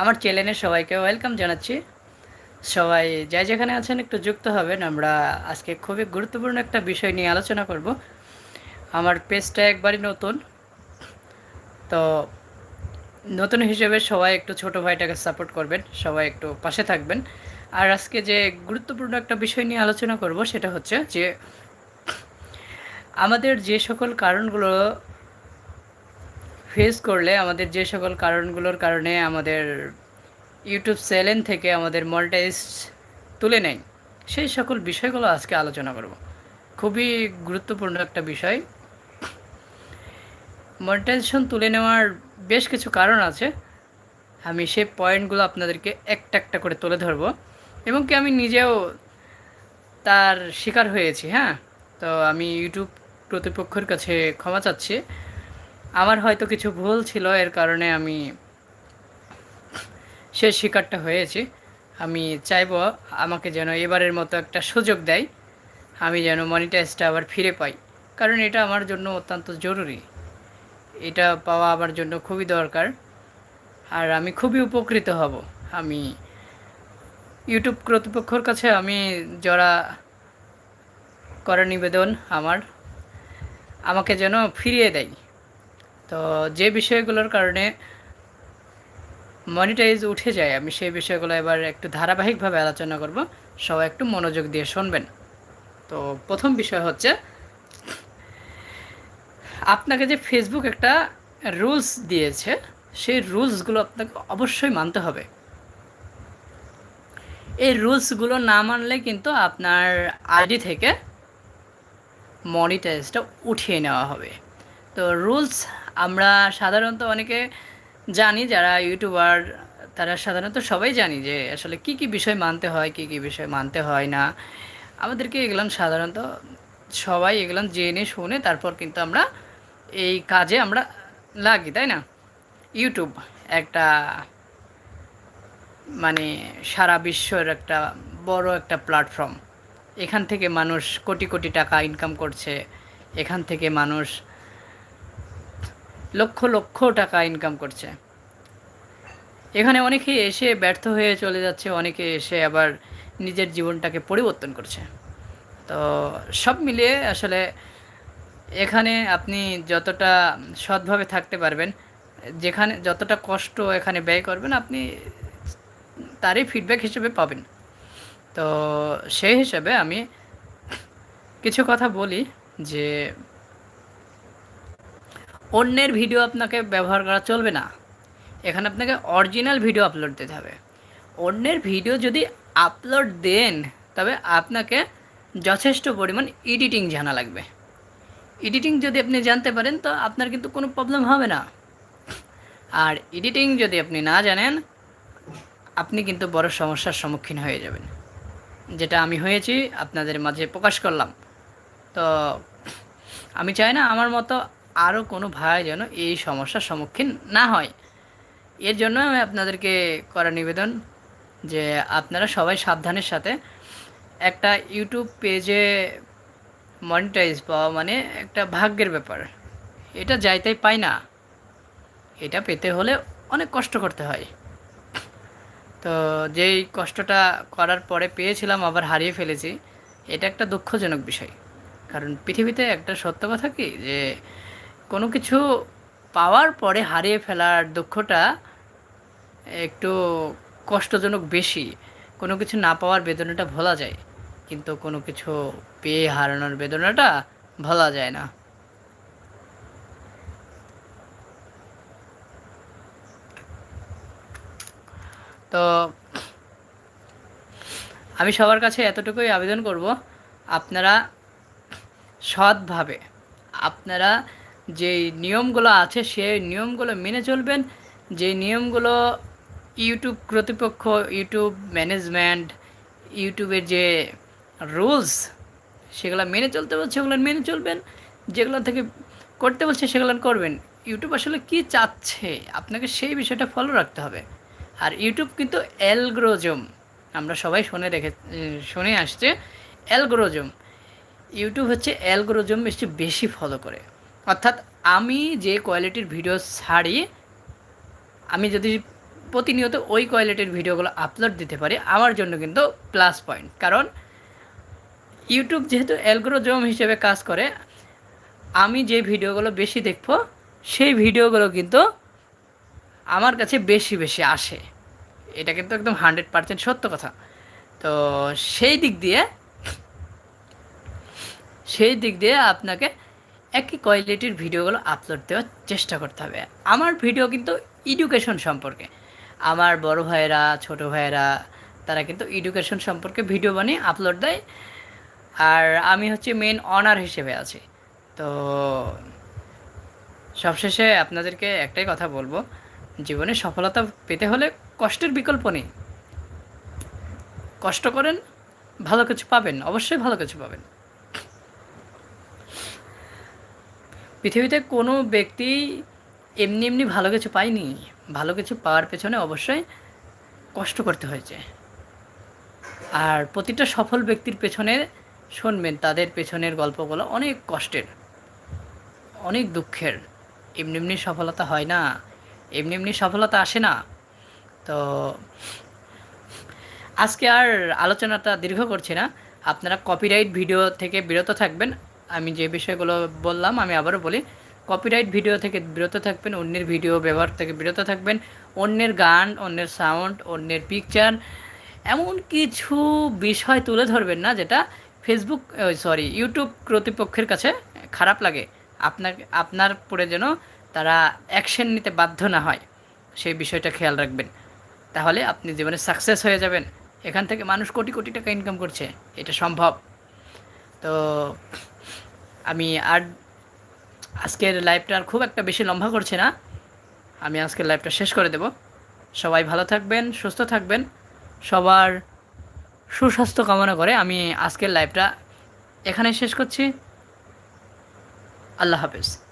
আমার চ্যানেলে সবাইকে ওয়েলকাম জানাচ্ছি। সবাই যাই যেখানে আছেন একটু যুক্ত হবেন, আমরা আজকে খুবই গুরুত্বপূর্ণ একটা বিষয় নিয়ে আলোচনা করব। আমার পেজটা একবারই নতুন, তো নতুন হিসেবে সবাই একটু ছোট ভাইটাকে সাপোর্ট করবেন, সবাই একটু পাশে থাকবেন। আর আজকে যে গুরুত্বপূর্ণ একটা বিষয় নিয়ে আলোচনা করব সেটা হচ্ছে যে আমাদের যে সকল কারণগুলো ফেস করলে আমাদের যে সকল কারণগুলোর কারণে আমাদের ইউটিউব চ্যানেল থেকে আমাদের মনিটাইজ তুলে নেয়, সেই সকল বিষয়গুলো আজকে আলোচনা করব। খুবই গুরুত্বপূর্ণ একটা বিষয়। মনিটাইজেশন তুলে নেওয়ার বেশ কিছু কারণ আছে। আমি সেই পয়েন্টগুলো আপনাদেরকে একটা একটা করে তুলে ধরব এবং কি আমি নিজেও তার শিকার হয়েছি হ্যাঁ? তো আমি ইউটিউব কর্তৃপক্ষের কাছে ক্ষমা চাচ্ছি। আমার হয়তো কিছু ভুল ছিল, এর কারণে আমি সে শিকারটা হয়েছি। আমি চাইব আমাকে যেন এবারের মতো একটা সুযোগ দেয়, আমি যেন মনিটাইজটা আবার ফিরে পাই। কারণ এটা আমার জন্য অত্যন্ত জরুরি। এটা পাওয়া আমার জন্য খুবই দরকার। আর আমি খুবই উপকৃত হব। আমি ইউটিউব কর্তৃপক্ষর কাছে আমি যারা করার নিবেদন আমার। আমাকে যেন ফিরিয়ে দেয়। তো যে বিষয়গুলোর কারণে মনিটাইজ উঠে যায়, আমি সেই বিষয়গুলো এবার একটু ধারাবাহিকভাবে আলোচনা করব। সবাই একটু মনোযোগ দিয়ে শুনবেন। তো প্রথম বিষয় হচ্ছে, আপনাকে যে ফেসবুক একটা রুলস দিয়েছে, সেই রুলসগুলো আপনাকে অবশ্যই মানতে হবে। এই রুলসগুলো না মানলে কিন্তু আপনার আইডি থেকে মনিটাইজটা উঠিয়ে নেওয়া হবে। তো রুলস আমরা সাধারণত অনেকে জানি যারা ইউটিউবার, তারা সাধারণত সবাই জানি যে আসলে কি কি বিষয় মানতে হয়, কি কি বিষয় মানতে হয় না। আমাদেরকে এগুলো সাধারণত সবাই এগুলো জেনে, শুনে তারপর কিন্তু আমরা এই কাজে আমরা লাগি, তাই না? ইউটিউব একটা মানে সারা বিশ্বের একটা বড় একটা প্ল্যাটফর্ম এখান থেকে মানুষ কোটি কোটি টাকা ইনকাম করছে, এখান থেকে মানুষ লক্ষ লক্ষ টাকা ইনকাম করছে। এখানে অনেকে এসে ব্যর্থ হয়ে চলে যাচ্ছে, অনেকে এসে আবার নিজের জীবনটাকে পরিবর্তন করছে। তো সব মিলিয়ে আসলে এখানে আপনি যতটা সৎভাবে থাকতে পারবেন, যেখানে যতটা কষ্ট এখানে ব্যয় করবেন, আপনি তারই ফিডব্যাক হিসেবে পাবেন। তো সেই হিসেবে আমি কিছু কথা বলি যে অন্যের ভিডিও আপনাকে ব্যবহার করা চলবে না। এখানে আপনাকে অরিজিনাল ভিডিও আপলোড দিতে হবে। অন্যের ভিডিও যদি আপলোড দেন, তবে আপনাকে যথেষ্ট পরিমাণ এডিটিং জানা লাগবে। এডিটিং যদি আপনি জানতে পারেন, তো আপনার কিন্তু কোনো প্রবলেম হবে না। আর এডিটিং যদি আপনি না জানেন, আপনি কিন্তু বড় সমস্যার সম্মুখীন হয়ে যাবেন। যেটা আমি হয়েছি, আপনাদের মাঝে প্রকাশ করলাম। তো আমি চাই না আমার মতো আরও কোনো ভাই যেন এই সমস্যার সম্মুখীন না হয়। এর জন্য আমি আপনাদেরকে করা নিবেদন যে আপনারা সবাই সাবধানের সাথে একটা ইউটিউব পেজে মনিটাইজ পাওয়া মানে একটা ভাগ্যের ব্যাপার। এটা যাইতেই পাই না। এটা পেতে হলে অনেক কষ্ট করতে হয়। তো যেই কষ্টটা করার পরে পেয়েছিলাম আবার হারিয়ে ফেলেছি, এটা একটা দুঃখজনক বিষয়। কারণ পৃথিবীতে একটা সত্য কথা কি যে কোনো কিছু পাওয়ার পরে হারিয়ে ফেলার দুঃখটা একটু কষ্টজনক বেশি। কোনো কিছু না পাওয়ার বেদনাটা ভোলা যায়, কিন্তু কোনো কিছু পেয়ে হারানোর বেদনাটা ভোলা যায় না। তো আমি সবার কাছে এতটুকুই আবেদন করব, আপনারা সৎভাবে, আপনারা যে নিয়মগুলো আছে, সেই নিয়মগুলো মেনে চলবেন। যে নিয়মগুলো ইউটিউব কর্তৃপক্ষ ইউটিউব ম্যানেজমেন্ট ইউটিউবের যে রুলস সেগুলো মেনে চলতে বলছে, সেগুলো মেনে চলবেন। যেগুলো থেকে করতে বলছে, সেগুলো করবেন। ইউটিউব আসলে কী চাচ্ছে? আপনাকে সেই বিষয়টা ফলো রাখতে হবে। আর ইউটিউব কিন্তু অ্যালগ্রোজম আমরা সবাই শুনে রেখে, শুনে আসছে অ্যালগ্রোজম ইউটিউব হচ্ছে অ্যালগ্রোজম বেশি বেশি ফলো করে। অর্থাৎ আমি যে কোয়ালিটির ভিডিও ছাড়ি, আমি যদি প্রতিনিয়ত ওই কোয়ালিটির ভিডিওগুলো আপলোড দিতে পারি, আমার জন্য কিন্তু প্লাস পয়েন্ট কারণ ইউটিউব যেহেতু অ্যালগোরিজম হিসেবে কাজ করে, আমি যে ভিডিওগুলো বেশি দেখব, সেই ভিডিওগুলো কিন্তু আমার কাছে বেশি বেশি আসে। এটা কিন্তু একদম হান্ড্রেড পার্সেন্ট সত্য কথা। তো সেই দিক দিয়ে, সেই দিক দিয়ে আপনাকে একই কোয়ালিটির ভিডিওগুলো আপলোড দেওয়ার চেষ্টা করতে হবে। আমার ভিডিও কিন্তু এডুকেশন সম্পর্কে। আমার বড় ভাইয়েরা, ছোট ভাইয়েরা, তারা কিন্তু এডুকেশন সম্পর্কে ভিডিও বানিয়ে আপলোড দেয়। আর আমি হচ্ছে মেন অনার হিসেবে আছি। তো সবশেষে আপনাদেরকে একটাই কথা বলব, জীবনে সফলতা পেতে হলে কষ্টের বিকল্প নেই। কষ্ট করেন, ভালো কিছু পাবেন, অবশ্যই ভালো কিছু পাবেন। পৃথিবীতে কোনো ব্যক্তি এমনি এমনি ভালো কিছু পায়নি। ভালো কিছু পাওয়ার পেছনে অবশ্যই কষ্ট করতে হয়েছে। আর প্রতিটা সফল ব্যক্তির পেছনে শুনবেন, তাদের পেছনের গল্পগুলো অনেক কষ্টের, অনেক দুঃখের। এমনি এমনি সফলতা হয় না, এমনি এমনি সফলতা আসে না। তো আজকে আর আলোচনাটা দীর্ঘ করছি না। আপনারা কপিরাইট ভিডিও থেকে বিরত থাকবেন। আমি যে বিষয়গুলো বললাম, আমি আবারও বলি কপিরাইট ভিডিও থেকে বিরত থাকবেন, অন্যের ভিডিও ব্যবহার থেকে বিরত থাকবেন, অন্যের গান, অন্যের সাউন্ড অন্যের পিকচার এমন কিছু বিষয় তুলে ধরবেন না যেটা ফেসবুক সরি ইউটিউব কর্তৃপক্ষের কাছে খারাপ লাগে। আপনার আপনার পরে যেন তারা অ্যাকশন নিতে বাধ্য না হয়, সেই বিষয়টা খেয়াল রাখবেন। তাহলে আপনি জীবনে সাকসেস হয়ে যাবেন। এখান থেকে মানুষ কোটি কোটি টাকা ইনকাম করছে। এটা সম্ভব। তো আমি আর আজকের লাইভটা আর খুব একটা বেশি লম্বা করছি না। আমি আজকের লাইভটা শেষ করে দেব। সবাই ভালো থাকবেন, সুস্থ থাকবেন। সবার সুস্বাস্থ্য কামনা করে আমি আজকের লাইভটা এখানে শেষ করছি। আল্লাহ হাফেজ।